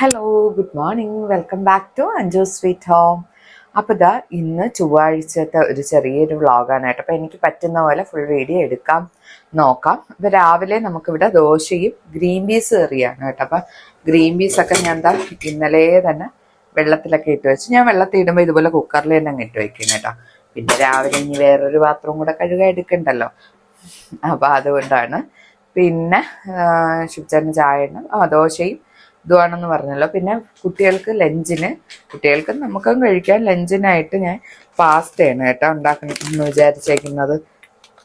Hello good morning welcome back to Anju sweet home അപ്പോൾ ഇതാ ഇന്ന് ചൊവ്വാഴ്ചത്തെ ഒരു ചെറിയൊരു വ്ളോഗാണ് കേട്ടോ. അപ്പോൾ എനിക്ക് പറ്റുന്ന പോലെ ഫുൾ വീഡിയോ എടുക്കാം. നോക്കാം. അപ്പോൾ രാവിലെ നമുക്കിവിടെ ദോശയും ഗ്രീൻ പീസ് കറിയാണ് കേട്ടോ. അപ്പം ഗ്രീൻ പീസൊക്കെ ഞാൻ എന്താ ഇന്നലെ തന്നെ വെള്ളത്തിലൊക്കെ ഇട്ട് വെച്ച്. ഞാൻ വെള്ളത്തിൽ ഇടുമ്പോൾ ഇതുപോലെ കുക്കറിൽ തന്നെ അങ്ങ് ഇട്ട് വെക്കും കേട്ടോ. പിന്നെ രാവിലെ ഇനി വേറൊരു പാത്രം കൂടെ കഴുകാൻ എടുക്കണ്ടല്ലോ. അപ്പോൾ അതുകൊണ്ടാണ്. പിന്നെ ശുചിച്ചറിന് ചായ ഇടണം ആ ദോശയും ഇതുവാണെന്ന് പറഞ്ഞല്ലോ. പിന്നെ കുട്ടികൾക്ക് ലഞ്ചിന് കുട്ടികൾക്ക് നമുക്കും കഴിക്കാൻ ലഞ്ചിനായിട്ട് ഞാൻ പാസ്തയാണ് കേട്ടോ ഉണ്ടാക്കണം എന്ന് വിചാരിച്ചേക്കുന്നത്.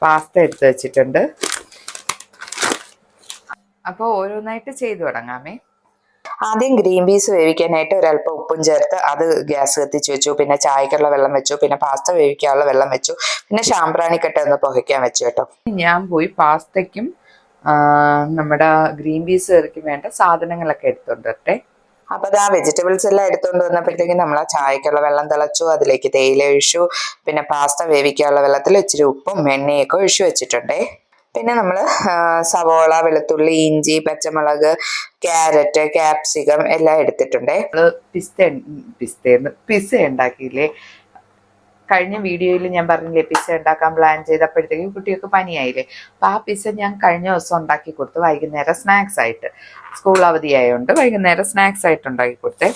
പാസ്ത എടുത്ത് വെച്ചിട്ടുണ്ട്. അപ്പോൾ ഓരോന്നായിട്ട് ചെയ്തു തുടങ്ങാമേ. ആദ്യം ഗ്രീൻ പീസ് വേവിക്കാനായിട്ട് ഒരല്പം ഉപ്പും ചേർത്ത് അത് ഗ്യാസ് കത്തിച്ച് വെച്ചു. പിന്നെ ചായക്കുള്ള വെള്ളം വെച്ചു. പിന്നെ പാസ്ത വേവിക്കാനുള്ള വെള്ളം വെച്ചു. പിന്നെ ശാമ്പ്രാണിക്കട്ട ഒന്ന് പുകയ്ക്കാൻ വെച്ചു കേട്ടോ. ഞാൻ പോയി പാസ്തയ്ക്കും നമ്മുടെ ഗ്രീൻ പീസ് കറിക്ക് വേണ്ട സാധനങ്ങളൊക്കെ എടുത്തോണ്ട് വരട്ടെ. അപ്പൊ അത് ആ വെജിറ്റബിൾസ് എല്ലാം എടുത്തുകൊണ്ട് വന്നപ്പോഴത്തേക്കും നമ്മൾ ആ ചായക്കുള്ള വെള്ളം തിളച്ചു അതിലേക്ക് തേയില ഒഴിച്ചു പിന്നെ പാസ്ത വേവിക്കാനുള്ള വെള്ളത്തിൽ ഇച്ചിരി ഉപ്പും എണ്ണയൊക്കെ ഒഴിച്ചു വെച്ചിട്ടുണ്ടേ. പിന്നെ നമ്മൾ സവോള വെളുത്തുള്ളി ഇഞ്ചി പച്ചമുളക് ക്യാരറ്റ് ക്യാപ്സിക്കം എല്ലാം എടുത്തിട്ടുണ്ടേ. നമ്മൾ പിസ്ത പിസ്തന്ന് പിസ്സ ഉണ്ടാക്കിയില്ലേ? കഴിഞ്ഞ വീഡിയോയിൽ ഞാൻ പറഞ്ഞില്ലേ പിസ്സ ഉണ്ടാക്കാൻ പ്ലാൻ ചെയ്തപ്പോഴത്തേക്കും കുട്ടികൾക്ക് പനിയായില്ലേ. അപ്പോൾ ആ പിസ്സ ഞാൻ കഴിഞ്ഞ ദിവസം ഉണ്ടാക്കി കൊടുത്തു വൈകുന്നേരം സ്നാക്സ് ആയിട്ട്. സ്കൂൾ അവധിയായതുകൊണ്ട് വൈകുന്നേരം സ്നാക്സ് ആയിട്ട് ഉണ്ടാക്കി കൊടുത്തേ.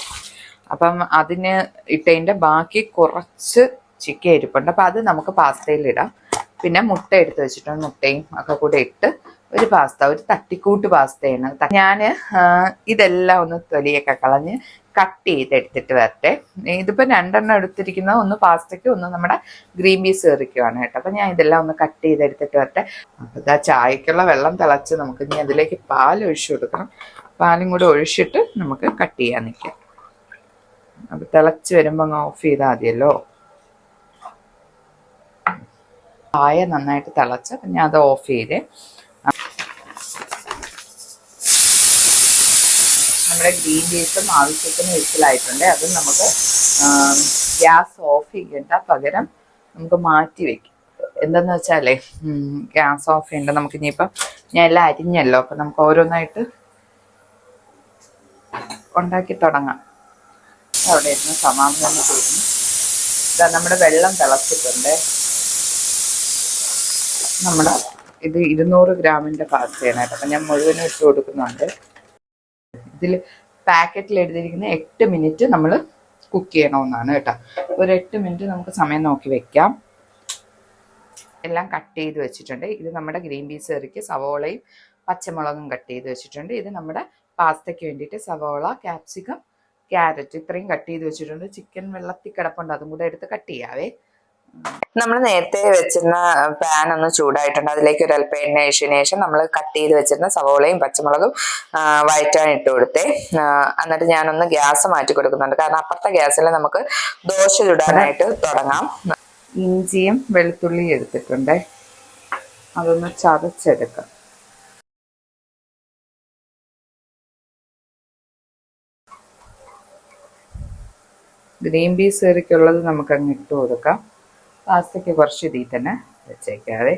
അപ്പം അതിന് ഇട്ടതിന്റെ ബാക്കി കുറച്ച് ചിക്കൻ ഇരിപ്പുണ്ട് അപ്പം അത് നമുക്ക് പാസ്തയിലിടാം പിന്നെ മുട്ട എടുത്ത് വെച്ചിട്ടുണ്ട് മുട്ടയും ഒക്കെ കൂടെ ഇട്ട് ഒരു പാസ്ത ഒരു തട്ടിക്കൂട്ട് പാസ്തയാണ് ഞാൻ ഇതെല്ലാം ഒന്ന് തൊലിയൊക്കെ കളഞ്ഞ് കട്ട് ചെയ്തെടുത്തിട്ട് വരട്ടെ. ഇതിപ്പോ രണ്ടെണ്ണം എടുത്തിരിക്കുന്നത് ഒന്ന് പാസ്തയ്ക്ക് ഒന്ന് നമ്മുടെ ഗ്രീൻ പീസ് കയറിക്കുവാണ് കേട്ടോ. അപ്പൊ ഞാൻ ഇതെല്ലാം ഒന്ന് കട്ട് ചെയ്തെടുത്തിട്ട് വരട്ടെ. അപ്പൊ ഇതാ ചായക്കുള്ള വെള്ളം തിളച്ച് നമുക്ക് ഇനി അതിലേക്ക് പാൽ ഒഴിച്ചു കൊടുക്കണം. പാലും കൂടെ ഒഴിച്ചിട്ട് നമുക്ക് കട്ട് ചെയ്യാൻ നിൽക്കാം അപ്പൊ തിളച്ച് വരുമ്പോൾ അങ്ങ് ഓഫ് ചെയ്താൽ മതിയല്ലോ. ചായ നന്നായിട്ട് തിളച്ച് ഞാൻ അത് ഓഫ് ചെയ്തേ. നമ്മുടെ ഗ്രീൻ പീസും ആവശ്യത്തിന് വിസിലായിട്ടുണ്ട് അത് നമുക്ക് ഗ്യാസ് ഓഫ് ചെയ്യേണ്ട പകരം നമുക്ക് മാറ്റി വെക്കും. എന്തെന്ന് വെച്ചാലേ ഗ്യാസ് ഓഫ് ചെയ്യേണ്ട നമുക്ക് ഇനിയിപ്പം ഞാൻ എല്ലാം അരിഞ്ഞല്ലോ അപ്പം നമുക്ക് ഓരോന്നായിട്ട് ഉണ്ടാക്കി തുടങ്ങാം. അവിടെ ഇരുന്ന് സമാധാനം ചെയ്യുന്നു. ഇതാ നമ്മുടെ വെള്ളം തിളച്ചിട്ടുണ്ട്. നമ്മുടെ ഇത് ഇരുന്നൂറ് ഗ്രാമിന്റെ കേട്ടോ. അപ്പം ഞാൻ മുഴുവനും ഇട്ട് കൊടുക്കുന്നുണ്ട്. ഇതിൽ പാക്കറ്റിൽ എഴുതിയിരിക്കുന്ന എട്ട് മിനിറ്റ് നമ്മൾ കുക്ക് ചെയ്യണമെന്നാണ് കേട്ടോ. ഒരു എട്ട് മിനിറ്റ് നമുക്ക് സമയം നോക്കി വെക്കാം. എല്ലാം കട്ട് ചെയ്ത് വെച്ചിട്ടുണ്ട്. ഇത് നമ്മുടെ ഗ്രീൻ പീസ് കറിക്ക് സവോളയും പച്ചമുളകും കട്ട് ചെയ്ത് വെച്ചിട്ടുണ്ട്. ഇത് നമ്മുടെ പാസ്തയ്ക്ക് വേണ്ടിയിട്ട് സവോള ക്യാപ്സിക്കം ക്യാരറ്റ് ഇത്രയും കട്ട് ചെയ്ത് വെച്ചിട്ടുണ്ട്. ചിക്കൻ വെള്ളത്തിൽ കിടപ്പുണ്ട്. അതും കൂടെ എടുത്ത് കട്ട് ചെയ്യാവേ. നമ്മൾ നേരത്തെ വെച്ചിരുന്ന പാൻ ഒന്ന് ചൂടായിട്ടുണ്ട്. അതിലേക്ക് ഒരു അല്പ എണ്ണ ഒഴിച്ചതിന് ശേഷം നമ്മൾ കട്ട് ചെയ്ത് വെച്ചിരുന്ന സവോളയും പച്ചമുളകും വയറ്റാൻ ഇട്ട് കൊടുത്തേ. എന്നിട്ട് ഞാനൊന്ന് ഗ്യാസ് മാറ്റി കൊടുക്കുന്നുണ്ട്. കാരണം അപ്പുറത്തെ ഗ്യാസിൽ നമുക്ക് ദോശ ചുടാനായിട്ട് തുടങ്ങാം. ഇഞ്ചിയും വെളുത്തുള്ളിയും എടുത്തിട്ടുണ്ട്. അതൊന്ന് ചതച്ചെടുക്കാം. ഗ്രീൻ പീസ് കറിക്കുള്ളത് നമുക്ക് അങ്ങ് ഇട്ട് കൊടുക്കാം. പാസ്തയ്ക്ക് കുറച്ച് ഇതിൽ തന്നെ വെച്ചേക്കാതെ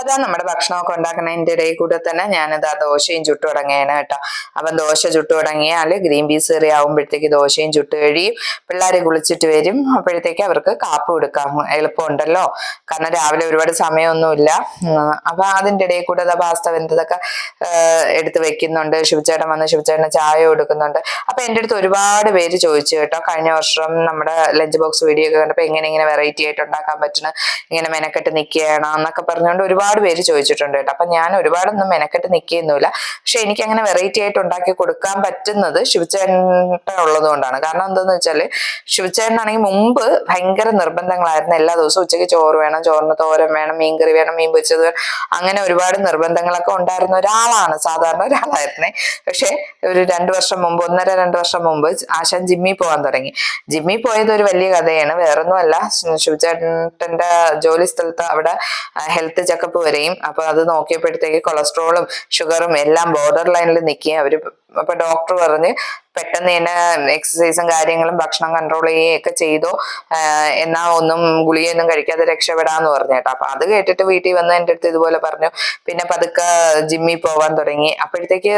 അതാ നമ്മുടെ ഭക്ഷണമൊക്കെ ഉണ്ടാക്കുന്നതിന്റെ ഇടയിൽ കൂടെ തന്നെ ഞാനിത് ദോശയും ചുട്ടു തുടങ്ങിയാണ് കേട്ടോ. അപ്പം ദോശ ചുട്ടു തുടങ്ങിയാൽ ഗ്രീൻ പീസ് കറി ആകുമ്പോഴത്തേക്ക് ദോശയും ചുട്ട് കഴിയും. പിള്ളേർ കുളിച്ചിട്ട് വരും. അപ്പോഴത്തേക്ക് അവർക്ക് കാപ്പ് കൊടുക്കാം. എളുപ്പമുണ്ടല്ലോ. കാരണം രാവിലെ ഒരുപാട് സമയമൊന്നുമില്ല. അപ്പം അതിന്റെ ഇടയിൽ കൂടെ അതാ പാസ്ത വെന്തതൊക്കെ എടുത്ത് വെക്കുന്നുണ്ട്. ശിവചേട്ടൻ വന്ന് ശിവചേട്ടന് ചായ കൊടുക്കുന്നുണ്ട്. അപ്പൊ എന്റെ അടുത്ത് ഒരുപാട് പേര് ചോദിച്ചു കേട്ടോ. കഴിഞ്ഞ വർഷം നമ്മുടെ ലഞ്ച് ബോക്സ് വീഡിയോ ഒക്കെ കണ്ടപ്പോൾ എങ്ങനെ ഇങ്ങനെ വെറൈറ്റി ആയിട്ട് ഉണ്ടാക്കാൻ പറ്റുന്ന? ഇങ്ങനെ മെനക്കെട്ട് നിൽക്കുകയാണോ എന്നൊക്കെ പറഞ്ഞുകൊണ്ട് ഒരുപാട് പേര് ചോദിച്ചിട്ടുണ്ട് കേട്ടോ. അപ്പൊ ഞാൻ ഒരുപാടൊന്നും മെനക്കെട്ട് നിൽക്കുന്നില്ല പക്ഷെ എനിക്ക് അങ്ങനെ വെറൈറ്റി ആയിട്ട് ഉണ്ടാക്കി കൊടുക്കാൻ പറ്റുന്നത് ശിവചേട്ടൻ ഉള്ളത് കൊണ്ടാണ് കാരണം എന്താന്ന് വെച്ചാൽ ശിവചേട്ടനാണെങ്കിൽ മുമ്പ് ഭയങ്കര നിർബന്ധങ്ങളായിരുന്നു. എല്ലാ ദിവസവും ഉച്ചയ്ക്ക് ചോറ് വേണം ചോറിന് തോരൻ വേണം മീൻകറി വേണം മീൻ പൊരിച്ചത് അങ്ങനെ ഒരുപാട് നിർബന്ധങ്ങളൊക്കെ ഉണ്ടായിരുന്ന ഒരാളാണ്. സാധാരണ ഒരാളായിരുന്നേ. പക്ഷെ ഒരു രണ്ടു വർഷം മുമ്പ് ഒന്നര രണ്ട് വർഷം മുമ്പ് ആശാൻ ജിമ്മി പോകാൻ തുടങ്ങി. ജിമ്മി പോയത് ഒരു വലിയ കഥയാണ്. വേറൊന്നുമല്ല. ശിവചേട്ടന്റെ ജോലി സ്ഥലത്ത് അവിടെ ഹെൽത്ത് ചെക്കപ്പ് വരെയും. അപ്പൊ അത് നോക്കിയപ്പോഴത്തേക്ക് കൊളസ്ട്രോളും ഷുഗറും എല്ലാം ബോർഡർ ലൈനിൽ നിൽക്കുകയും അവർ അപ്പൊ ഡോക്ടർ പറഞ്ഞ് പെട്ടെന്ന് തന്നെ എക്സസൈസും കാര്യങ്ങളും ഭക്ഷണം കൺട്രോൾ ചെയ്യുകയൊക്കെ ചെയ്തോ. എന്നാ ഒന്നും ഗുളികയൊന്നും കഴിക്കാതെ രക്ഷപ്പെടാന്ന് പറഞ്ഞു കേട്ടോ. അപ്പൊ അത് കേട്ടിട്ട് വീട്ടിൽ വന്ന് എന്റെ അടുത്ത് ഇതുപോലെ പറഞ്ഞു. പിന്നെ പതുക്കെ ജിമ്മിൽ പോവാൻ തുടങ്ങി. അപ്പോഴത്തേക്ക്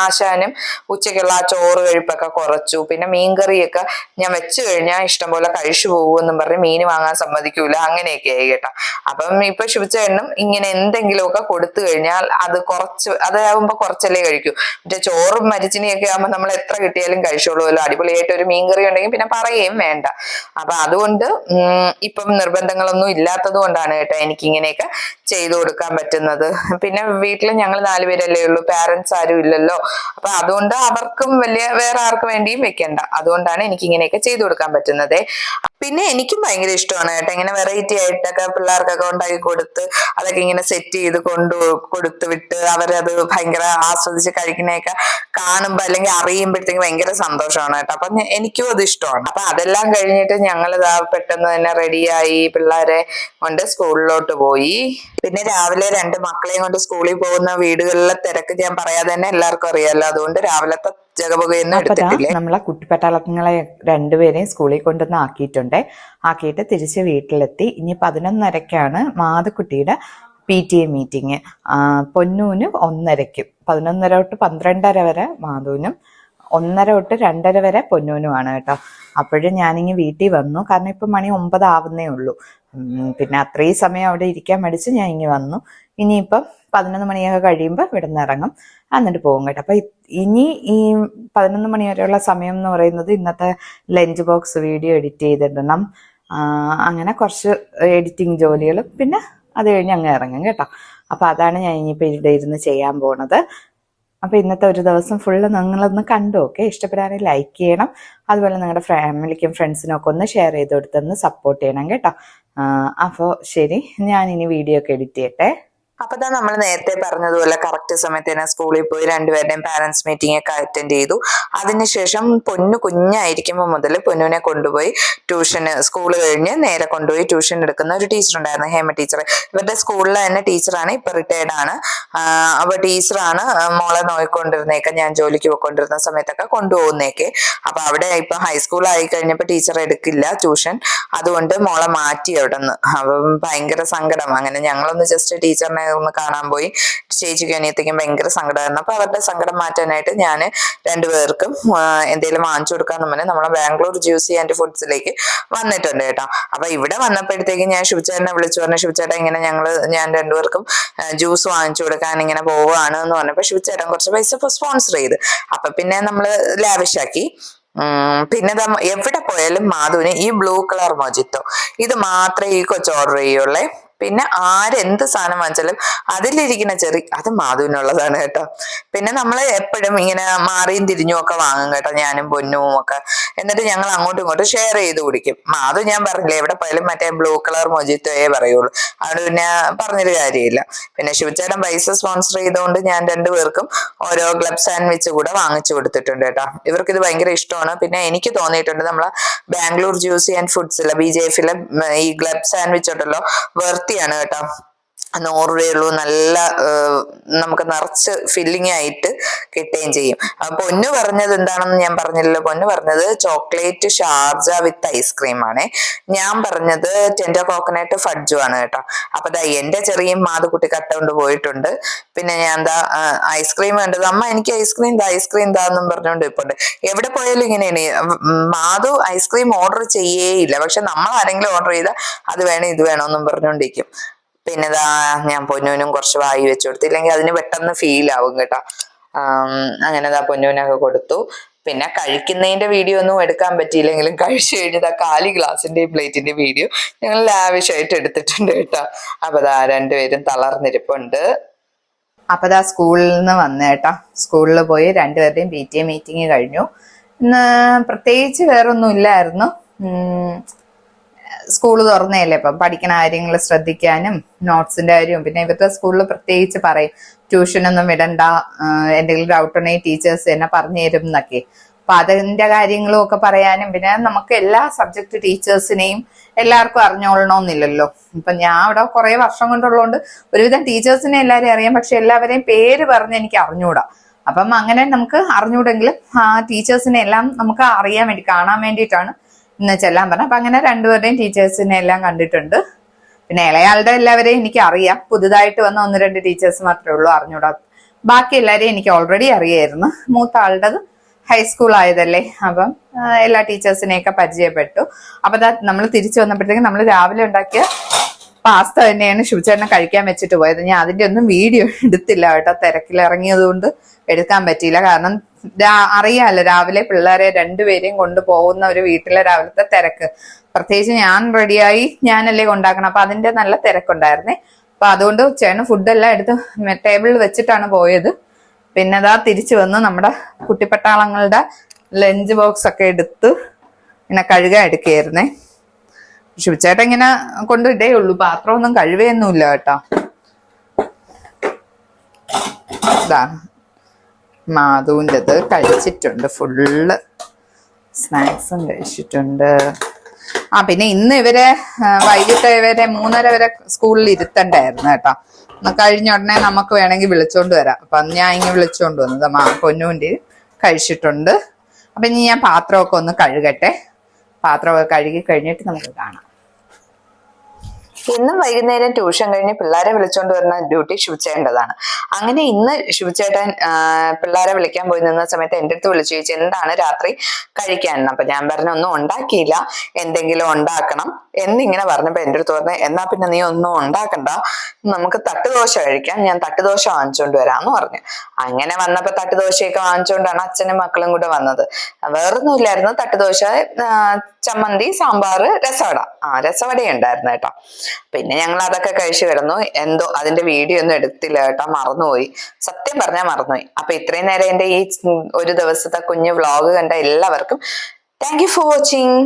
ആശാനും ഉച്ചയ്ക്കുള്ള ആ ചോറ് കഴിപ്പൊക്കെ കുറച്ചു. പിന്നെ മീൻകറിയൊക്കെ ഞാൻ വെച്ചു കഴിഞ്ഞാൽ ഇഷ്ടംപോലെ കഴിച്ചു പോകുമെന്നും പറഞ്ഞ് മീൻ വാങ്ങാൻ സമ്മതിക്കൂല. അങ്ങനെയൊക്കെ ആയി കേട്ടോ. അപ്പം ഇപ്പൊ ശുഭിച്ചേണ്ണും ഇങ്ങനെ എന്തെങ്കിലുമൊക്കെ കൊടുത്തു കഴിഞ്ഞാൽ അത് കുറച്ച് അതാവുമ്പോ കുറച്ചല്ലേ കഴിക്കൂ. മറ്റേ ചോറും മരിച്ചിനിയൊക്കെ ആകുമ്പോൾ നമ്മൾ എത്ര കിട്ടിയാലും കഴിച്ചോളൂല്ലോ അടിപൊളിയായിട്ട് ഒരു മീൻകറി ഉണ്ടെങ്കിൽ പിന്നെ പറയുകയും വേണ്ട. അപ്പൊ അതുകൊണ്ട് ഇപ്പം നിർബന്ധങ്ങളൊന്നും ഇല്ലാത്തത് കൊണ്ടാണ് കേട്ടോ എനിക്ക് ഇങ്ങനെയൊക്കെ ചെയ്തു കൊടുക്കാൻ പറ്റുന്നത്. പിന്നെ വീട്ടിൽ ഞങ്ങൾ നാലുപേരല്ലേ ഉള്ളൂ പാരന്റ്സ് ആരും ഇല്ലല്ലോ. അപ്പൊ അതുകൊണ്ട് അവർക്കും വലിയ വേറെ ആർക്കും വേണ്ടിയും വെക്കണ്ട. അതുകൊണ്ടാണ് എനിക്ക് ഇങ്ങനെയൊക്കെ ചെയ്തു കൊടുക്കാൻ പറ്റുന്നത്. പിന്നെ എനിക്കും ഭയങ്കര ഇഷ്ടമാണ് കേട്ടോ. ഇങ്ങനെ വെറൈറ്റി ആയിട്ടൊക്കെ പിള്ളേർക്കൊക്കെ ഉണ്ടാക്കി കൊടുത്ത് അതൊക്കെ ഇങ്ങനെ സെറ്റ് ചെയ്ത് കൊണ്ടു കൊടുത്ത് വിട്ട് അവരത് ഭയങ്കര ആസ്വദിച്ച് കഴിക്കുന്നതൊക്കെ കാണുമ്പോ അല്ലെങ്കിൽ അറിയുമ്പോഴത്തേക്ക് ഭയങ്കര സന്തോഷമാണ് കേട്ടോ. അപ്പൊ എനിക്കും അത് ഇഷ്ടമാണ്. അപ്പൊ അതെല്ലാം കഴിഞ്ഞിട്ട് ഞങ്ങൾ പെട്ടെന്ന് തന്നെ റെഡിയായി പിള്ളേരെ കൊണ്ട് സ്കൂളിലോട്ട് പോയി. പിന്നെ രാവിലെ രണ്ട് മക്കളെയും കൊണ്ട് സ്കൂളിൽ പോകുന്ന വീടുകളിലെ തിരക്ക് ഞാൻ പറയാതെ തന്നെ എല്ലാവർക്കും അറിയാലോ. അതുകൊണ്ട് രാവിലത്തെ ജഗപുകയൊന്നും എടുത്തിട്ടില്ലേ? നമ്മളെ കുട്ടിപ്പട്ടാളങ്ങളെ രണ്ടുപേരെയും സ്കൂളിൽ കൊണ്ടുവന്ന് ആക്കിയിട്ടുണ്ട്. ആക്കിയിട്ട് തിരിച്ച് വീട്ടിലെത്തി. ഇനി പതിനൊന്നരക്കാണ് മാതക്കുട്ടിയുടെ പി ടി എ മീറ്റിംഗ്. പൊന്നൂന് ഒന്നരയ്ക്കും. പതിനൊന്നര തൊട്ട് പന്ത്രണ്ടര വരെ മാധുവിനും ഒന്നര തൊട്ട് രണ്ടര വരെ പൊന്നൂനുമാണ് കേട്ടോ. അപ്പോഴും ഞാനിങ്ങി വീട്ടിൽ വന്നു. കാരണം ഇപ്പം മണി ഒമ്പതാവുന്നേ ഉള്ളൂ. പിന്നെ അത്രയും സമയം അവിടെ ഇരിക്കാൻ മടിച്ച് ഞാൻ ഇങ്ങി വന്നു. ഇനിയിപ്പം പതിനൊന്ന് മണിയൊക്കെ കഴിയുമ്പോൾ ഇവിടെ നിന്ന് ഇറങ്ങും. എന്നിട്ട് പോകും കേട്ടോ. അപ്പം ഇനി ഈ പതിനൊന്ന് മണി വരെയുള്ള സമയം എന്ന് പറയുന്നത് ഇന്നത്തെ ലഞ്ച് ബോക്സ് വീഡിയോ എഡിറ്റ് ചെയ്തിടണം. അങ്ങനെ കുറച്ച് എഡിറ്റിംഗ് ജോലികളും പിന്നെ അത് കഴിഞ്ഞ് അങ്ങ് ഇറങ്ങും കേട്ടോ. അപ്പോൾ അതാണ് ഞാൻ ഇനിയിപ്പോൾ ഇവിടെ ഇരുന്ന് ചെയ്യാൻ പോണത്. അപ്പൊ ഇന്നത്തെ ഒരു ദിവസം ഫുള്ള് നിങ്ങളൊന്ന് കണ്ടു ഓക്കെ ഇഷ്ടപ്പെടാനും ലൈക്ക് ചെയ്യണം. അതുപോലെ നിങ്ങളുടെ ഫാമിലിക്കും ഫ്രണ്ട്സിനും ഒക്കെ ഒന്ന് ഷെയർ ചെയ്ത് കൊടുത്തൊന്ന് സപ്പോർട്ട് ചെയ്യണം കേട്ടോ. അപ്പോൾ ശരി ഞാനിനി വീഡിയോ ഒക്കെ എഡിറ്റ് ചെയ്യട്ടെ. അപ്പൊ തന്നെ നമ്മൾ നേരത്തെ പറഞ്ഞതുപോലെ കറക്റ്റ് സമയത്ത് തന്നെ സ്കൂളിൽ പോയി രണ്ടുപേരുടെയും പാരന്റ്സ് മീറ്റിംഗ് ഒക്കെ അറ്റൻഡ് ചെയ്തു. അതിനുശേഷം പൊന്നു കുഞ്ഞായിരിക്കുമ്പോൾ മുതൽ പൊന്നുവിനെ കൊണ്ടുപോയി ട്യൂഷന് സ്കൂൾ കഴിഞ്ഞ് നേരെ കൊണ്ടുപോയി ട്യൂഷൻ എടുക്കുന്ന ഒരു ടീച്ചർ ഉണ്ടായിരുന്നു ഹേമ ടീച്ചർ ഇവരുടെ സ്കൂളിലെ തന്നെ ടീച്ചറാണ് ഇപ്പൊ റിട്ടയർഡ് ആണ്. അപ്പൊ ടീച്ചറാണ് മോളെ നോയിക്കൊണ്ടിരുന്നേക്കെ ഞാൻ ജോലിക്ക് പോയിക്കൊണ്ടിരുന്ന സമയത്തൊക്കെ കൊണ്ടുപോകുന്നേക്കെ. അപ്പൊ അവിടെ ഇപ്പൊ ഹൈസ്കൂൾ ആയി കഴിഞ്ഞപ്പോൾ ടീച്ചർ എടുക്കില്ല ട്യൂഷൻ അതുകൊണ്ട് മോളെ മാറ്റി അവിടെ നിന്ന് അപ്പം ഭയങ്കര സങ്കടം. അങ്ങനെ ഞങ്ങളൊന്ന് ജസ്റ്റ് ടീച്ചറിനെ ഒന്ന് കാണാൻ പോയി. ചേച്ചിക്കും അനിയത്തേക്കും ഭയങ്കര സങ്കടമായിരുന്നു അപ്പൊ അവരുടെ സങ്കടം മാറ്റാനായിട്ട് ഞാൻ രണ്ടുപേർക്കും എന്തെങ്കിലും വാങ്ങിച്ചു കൊടുക്കാന്ന് പറഞ്ഞ് നമ്മളെ ബാംഗ്ലൂർ ജ്യൂസി ആൻഡ് ഫുഡ്സിലേക്ക് വന്നിട്ടുണ്ട് കേട്ടോ. അപ്പൊ ഇവിടെ വന്നപ്പോഴത്തേക്കും ഞാൻ ശിവചേട്ടനെ വിളിച്ചു പറഞ്ഞു ശിവചേട്ടൻ ഇങ്ങനെ ഞങ്ങൾ ഞാൻ രണ്ടുപേർക്കും ജ്യൂസ് വാങ്ങിച്ചു കൊടുക്കാൻ ഇങ്ങനെ പോവുകയാണ് എന്ന് പറഞ്ഞപ്പോ ശിവചേട്ടൻ കുറച്ച് പൈസ സ്പോൺസർ ചെയ്ത്. അപ്പൊ പിന്നെ നമ്മൾ ലാവിഷാക്കി. പിന്നെ എവിടെ പോയാലും മാധുവിന് ഈ ബ്ലൂ കളർ മൊജിത്തോ ഇത് മാത്രമേ ഈ കൊച്ചു ഓർഡർ ചെയ്യുള്ളേ. പിന്നെ ആരെന്ത് സാധനം വാങ്ങിച്ചാലും അതിലിരിക്കുന്ന ചെറി അത് മാധുവിനുള്ളതാണ് കേട്ടോ. പിന്നെ നമ്മൾ എപ്പോഴും ഇങ്ങനെ മാറിയും തിരിഞ്ഞും ഒക്കെ വാങ്ങും കേട്ടോ ഞാനും പൊന്നും ഒക്കെ. എന്നിട്ട് ഞങ്ങൾ അങ്ങോട്ടും ഇങ്ങോട്ടും ഷെയർ ചെയ്ത് കുടിക്കും. മാധു ഞാൻ പറഞ്ഞില്ലേ എവിടെ പോയാലും മറ്റേ ബ്ലൂ കളർ മൊജിത്തോയെ പറയുള്ളൂ. അതുകൊണ്ട് പിന്നെ പറഞ്ഞൊരു കാര്യമില്ല. പിന്നെ ശിവചേട്ടൻ പൈസ സ്പോൺസർ ചെയ്തുകൊണ്ട് ഞാൻ രണ്ടു പേർക്കും ഓരോ ഗ്ലബ് സാൻഡ്വിച്ച് കൂടെ വാങ്ങിച്ചു കൊടുത്തിട്ടുണ്ട് കേട്ടോ. ഇവർക്ക് ഇത് ഭയങ്കര ഇഷ്ടമാണ്. പിന്നെ എനിക്ക് തോന്നിയിട്ടുണ്ട് നമ്മളെ ബാംഗ്ലൂർ ജ്യൂസി ആൻഡ് ഫുഡ്സിലെ ബി ജെ എഫിലെ ഈ ഗ്ലബ് സാൻഡ്വിച്ച് ഉണ്ടല്ലോ വെർത്തിയാണ് കേട്ടോ. നൂറ് നല്ല നമുക്ക് നിറച്ച് ഫില്ലിംഗ് ആയിട്ട് കിട്ടുകയും ചെയ്യും. അപ്പൊ പൊന്നു പറഞ്ഞത് എന്താണെന്ന് ഞാൻ പറഞ്ഞില്ലല്ലോ. പൊന്നു പറഞ്ഞത് ചോക്ലേറ്റ് ഷാർജ വിത്ത് ഐസ്ക്രീം ആണ്. ഞാൻ പറഞ്ഞത് ടെൻഡർ കോക്കനട്ട് ഫഡ്ജു ആണ് കേട്ടോ. അപ്പൊ ദാ എന്റെ ചെറിയ മാതുകുട്ടി കട്ട കൊണ്ട് പോയിട്ടുണ്ട്. പിന്നെ ഞാൻ എന്താ ഐസ്ക്രീം വേണ്ടത് അമ്മ എനിക്ക് ഐസ്ക്രീം ദാ ഐസ്ക്രീം ദാന്നും പറഞ്ഞുകൊണ്ട് ഇപ്പോണ്ട് എവിടെ പോയാലും ഇങ്ങനെയാണ്. മാധു ഐസ്ക്രീം ഓർഡർ ചെയ്യേയില്ല. പക്ഷെ നമ്മൾ ആരെങ്കിലും ഓർഡർ ചെയ്താൽ അത് വേണം ഇത് വേണമെന്നും പറഞ്ഞുകൊണ്ടിരിക്കും. പിന്നെ ഇതാ ഞാൻ പൊന്നൂനും കുറച്ച് വായി വെച്ചു കൊടുത്തു. ഇല്ലെങ്കിൽ അതിന് പെട്ടെന്ന് ഫീൽ ആവും കേട്ടോ. അങ്ങനെ ഇതാ പൊന്നൂനൊക്കെ കൊടുത്തു. പിന്നെ കഴിക്കുന്നതിന്റെ വീഡിയോ ഒന്നും എടുക്കാൻ പറ്റിയില്ലെങ്കിലും കഴിച്ചു കഴിഞ്ഞത് ആ കാലി ഗ്ലാസിന്റെയും പ്ലേറ്റിന്റെയും വീഡിയോ ഞങ്ങൾ ലാവിഷായിട്ട് എടുത്തിട്ടുണ്ട് കേട്ടോ. അപ്പൊ അതാ രണ്ടുപേരും തളർന്നിരിപ്പുണ്ട്. അപ്പൊ ദാ സ്കൂളിൽ നിന്ന് വന്നു കേട്ടോ. സ്കൂളിൽ പോയി രണ്ടുപേരുടെയും പി ടി എ മീറ്റിംഗ് കഴിഞ്ഞു. ഇന്ന് പ്രത്യേകിച്ച് വേറൊന്നും ഇല്ലായിരുന്നു. സ്കൂൾ തുറന്നതല്ലേ? ഇപ്പം പഠിക്കുന്ന കാര്യങ്ങൾ ശ്രദ്ധിക്കാനും നോട്ട്സിന്റെ കാര്യവും പിന്നെ ഇവരുടെ സ്കൂളിൽ പ്രത്യേകിച്ച് പറയും ട്യൂഷനൊന്നും വിടണ്ട എന്തെങ്കിലും ഡൗട്ട് ഉണ്ടെങ്കിൽ ടീച്ചേഴ്സ് തന്നെ പറഞ്ഞു തരും എന്നൊക്കെ. അപ്പൊ അതിന്റെ കാര്യങ്ങളും ഒക്കെ പറയാനും പിന്നെ നമുക്ക് എല്ലാ സബ്ജക്ട് ടീച്ചേഴ്സിനെയും എല്ലാവർക്കും അറിഞ്ഞോളണമെന്നില്ലല്ലോ ഇപ്പൊ ഞാൻ അവിടെ കുറെ വർഷം കൊണ്ടുള്ളതുകൊണ്ട് ഒരുവിധം ടീച്ചേഴ്സിനെ എല്ലാവരെയും അറിയാം പക്ഷെ എല്ലാവരെയും പേര് പറഞ്ഞ് എനിക്ക് അറിഞ്ഞൂടാ. അപ്പം അങ്ങനെ നമുക്ക് അറിഞ്ഞൂടെങ്കിലും ആ ടീച്ചേഴ്സിനെ എല്ലാം നമുക്ക് അറിയാൻ വേണ്ടി കാണാൻ വേണ്ടിയിട്ടാണ് ഇന്ന് ചെല്ലാൻ പറഞ്ഞു. അപ്പൊ അങ്ങനെ രണ്ടുപേരുടെയും ടീച്ചേഴ്സിനെ എല്ലാം കണ്ടിട്ടുണ്ട്. പിന്നെ ഇളയാളുടെ എല്ലാവരെയും എനിക്ക് അറിയാം പുതുതായിട്ട് വന്ന ഒന്ന് രണ്ട് ടീച്ചേഴ്സ് മാത്രമേ ഉള്ളൂ അറിഞ്ഞൂടാ. ബാക്കി എല്ലാവരെയും എനിക്ക് ഓൾറെഡി അറിയായിരുന്നു. മൂത്ത ആളുടേത് ഹൈസ്കൂൾ ആയതല്ലേ. അപ്പം എല്ലാ ടീച്ചേഴ്സിനെയൊക്കെ പരിചയപ്പെട്ടു. അപ്പൊ നമ്മൾ തിരിച്ചു വന്നപ്പോഴത്തേക്കും നമ്മൾ രാവിലെ ഉണ്ടാക്കിയ പാസ്ത തന്നെയാണ് ശുചേട്ടനെ കഴിക്കാൻ വെച്ചിട്ട് പോയത്. ഞാൻ അതിന്റെ ഒന്നും വീഡിയോ എടുത്തില്ല കേട്ടോ. തിരക്കിലിറങ്ങിയത് കൊണ്ട് എടുക്കാൻ പറ്റിയില്ല. കാരണം അറിയാമല്ലോ രാവിലെ പിള്ളേരെ രണ്ടുപേരെയും കൊണ്ടുപോകുന്ന ഒരു വീട്ടിലെ രാവിലത്തെ തിരക്ക്. പ്രത്യേകിച്ച് ഞാൻ റെഡിയായി ഞാനല്ലേ കൊണ്ടാക്കണം. അപ്പൊ അതിന്റെ നല്ല തിരക്കുണ്ടായിരുന്നേ. അപ്പൊ അതുകൊണ്ട് ചേട്ടൻ ഫുഡെല്ലാം എടുത്ത് ടേബിളിൽ വെച്ചിട്ടാണ് പോയത്. പിന്നെ അതാ തിരിച്ചു വന്ന് നമ്മുടെ കുട്ടിപ്പട്ടാളങ്ങളുടെ ലഞ്ച് ബോക്സ് ഒക്കെ എടുത്ത് ഇങ്ങനെ കഴുകാൻ എടുക്കുകയായിരുന്നേ. ശിവച്ചേട്ടൻ ഇങ്ങനെ കൊണ്ടിട്ടേ ഉള്ളൂ. പാത്രമൊന്നും കഴുകയൊന്നുമില്ല കേട്ടോ. ഇതാ മാധുവിന്റെത് കഴിച്ചിട്ടുണ്ട്. ഫുള്ള് സ്നാക്സും കഴിച്ചിട്ടുണ്ട്. ആ പിന്നെ ഇന്ന് ഇവരെ വൈകിട്ട് ഇവരെ മൂന്നര വരെ സ്കൂളിൽ ഇരുത്തണ്ടായിരുന്നു കേട്ടോ. കഴിഞ്ഞ ഉടനെ നമുക്ക് വേണമെങ്കിൽ വിളിച്ചോണ്ട് വരാം. അപ്പൊ ഞാൻ ഇങ്ങനെ വിളിച്ചോണ്ട് വന്നത് മാ പൊന്നുവിന്റെ കഴിച്ചിട്ടുണ്ട്. അപ്പൊ ഇനി ഞാൻ പാത്രമൊക്കെ ഒന്ന് കഴുകട്ടെ. പാത്രമൊക്കെ കഴുകി കഴിഞ്ഞിട്ട് നമുക്ക് കാണാം. ഇന്നും വൈകുന്നേരം ട്യൂഷൻ കഴിഞ്ഞ് പിള്ളേരെ വിളിച്ചോണ്ട് വരുന്ന ഡ്യൂട്ടി ശുഭിച്ചേണ്ടതാണ് അങ്ങനെ ഇന്ന് ശിവചേട്ടൻ ആ, പിള്ളേരെ വിളിക്കാൻ പോയി നിന്ന സമയത്ത് എന്റെ അടുത്ത് വിളിച്ചു ചോദിച്ചു എന്താണ് രാത്രി കഴിക്കാൻ? അപ്പൊ ഞാൻ പറഞ്ഞു ഒന്നും ഉണ്ടാക്കിയില്ല. എന്തെങ്കിലും ഉണ്ടാക്കണം. എന്നിങ്ങനെ പറഞ്ഞപ്പോ എന്റെ അടുത്ത് പറഞ്ഞു എന്നാ പിന്നെ നീ ഒന്നും ഉണ്ടാക്കണ്ട. നമുക്ക് തട്ടുദോശ കഴിക്കാം. ഞാൻ തട്ടുദോശ വാങ്ങിച്ചോണ്ട് വരാമെന്ന് പറഞ്ഞു. അങ്ങനെ വന്നപ്പോ തട്ടുദോശയൊക്കെ വാങ്ങിച്ചുകൊണ്ടാണ് അച്ഛനും മക്കളും കൂടെ വന്നത്. വേറൊന്നുമില്ലായിരുന്നു. തട്ടുദോശ ചമ്മന്തി സാമ്പാർ രസവട. ആ രസവട ഉണ്ടായിരുന്നു കേട്ടോ. പിന്നെ ഞങ്ങൾ അതൊക്കെ കഴിച്ചു വരുന്നു എന്തോ അതിന്റെ വീഡിയോ ഒന്നും എടുത്തില്ല കേട്ടോ മറന്നുപോയി. സത്യം പറഞ്ഞാൽ മറന്നുപോയി. അപ്പൊ ഇത്രയും നേരം എന്റെ ഈ ഒരു ദിവസത്തെ കുഞ്ഞു വ്ളോഗ് കണ്ട എല്ലാവർക്കും താങ്ക് യു ഫോർ വാച്ചിങ്